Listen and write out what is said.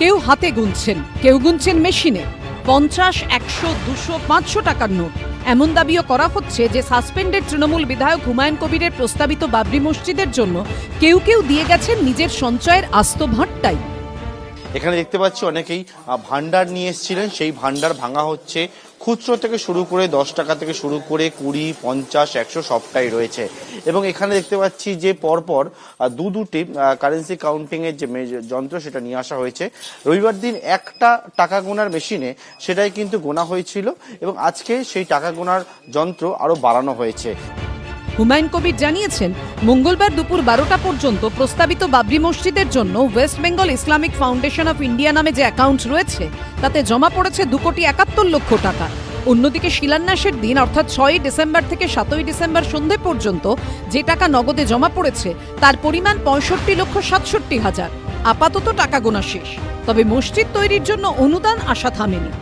কেউ হাতে গুনছেন, কেউ গুনছেন মেশিনে। পঞ্চাশ, একশো, দুশো, পাঁচশো টাকার নোট। এমন দাবিও করা হচ্ছে যে সাসপেন্ডেড তৃণমূল বিধায়ক হুমায়ুন কবিরের প্রস্তাবিত বাবরি মসজিদের জন্য কেউ কেউ দিয়ে গেছেন নিজের সঞ্চয়ের আস্ত ভাঁটটাই এখানে দেখতে পাচ্ছি অনেকেই ভান্ডার নিয়ে এসেছিলেন। সেই ভান্ডার ভাঙা হচ্ছে খুচরো থেকে শুরু করে দশ টাকা থেকে শুরু করে কুড়ি, পঞ্চাশ, একশো সবটাই রয়েছে। এবং এখানে দেখতে পাচ্ছি যে পরপর দু দুটি কারেন্সি কাউন্টিংয়ের যে যন্ত্র সেটা নিয়ে আসা হয়েছে। রবিবার দিন একটা টাকা গোনার মেশিনে সেটাই কিন্তু গোনা হয়েছিল এবং আজকে সেই টাকা গোনার যন্ত্র আরও বাড়ানো হয়েছে। হুমায়ুন কবির জানিয়েছেন, মঙ্গলবার দুপুর বারোটা পর্যন্ত প্রস্তাবিত বাবরি মসজিদের জন্য West Bengal Islamic Foundation of India নামে যে অ্যাকাউন্ট রয়েছে, তাতে জমা পড়েছে দু কোটি একাত্তর লক্ষ টাকা। অন্যদিকে শিলান্যাসের দিন, অর্থাৎ ছয়ই ডিসেম্বর থেকে সাতই ডিসেম্বর সন্ধে পর্যন্ত যে টাকা নগদে জমা পড়েছে, তার পরিমাণ পঁয়ষট্টি লক্ষ সাতষট্টি হাজার। আপাতত টাকা গোনা শেষ। তবে মসজিদ তৈরির জন্য অনুদান আশা থামেনি।